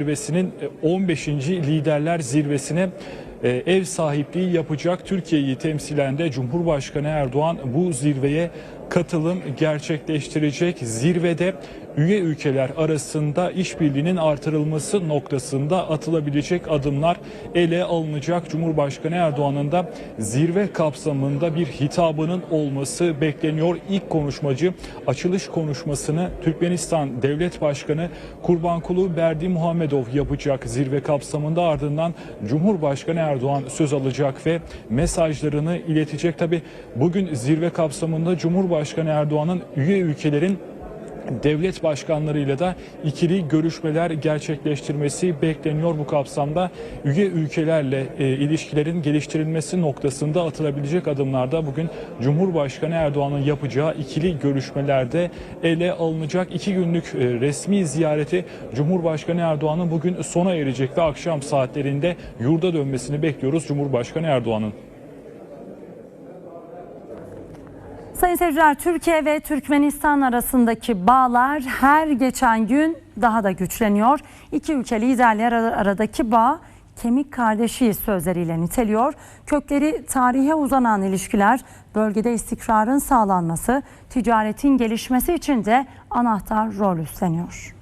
Zirvesi'nin e, 15. liderler zirvesine e, ev sahipliği yapacak Türkiye'yi temsilen de Cumhurbaşkanı Erdoğan bu zirveye katılım gerçekleştirecek. Zirvede üye ülkeler arasında işbirliğinin artırılması noktasında atılabilecek adımlar ele alınacak. Cumhurbaşkanı Erdoğan'ın da zirve kapsamında bir hitabının olması bekleniyor. İlk konuşmacı açılış konuşmasını Türkmenistan Devlet Başkanı Kurbankulu Berdi Muhammedov yapacak zirve kapsamında ardından Cumhurbaşkanı Erdoğan söz alacak ve mesajlarını iletecek. Tabi bugün zirve kapsamında Cumhurbaşkanı Erdoğan'ın üye ülkelerin devlet başkanlarıyla da ikili görüşmeler gerçekleştirmesi bekleniyor bu kapsamda. Üye ülkelerle e, ilişkilerin geliştirilmesi noktasında atılabilecek adımlarda bugün Cumhurbaşkanı Erdoğan'ın yapacağı ikili görüşmelerde ele alınacak. iki günlük e, resmi ziyareti Cumhurbaşkanı Erdoğan'ın bugün sona erecek ve akşam saatlerinde yurda dönmesini bekliyoruz Cumhurbaşkanı Erdoğan'ın. Sayın seyirciler Türkiye ve Türkmenistan arasındaki bağlar her geçen gün daha da güçleniyor. İki ülke liderler ar- aradaki bağ kemik kardeşiyiz sözleriyle niteliyor. Kökleri tarihe uzanan ilişkiler bölgede istikrarın sağlanması, ticaretin gelişmesi için de anahtar rol üstleniyor.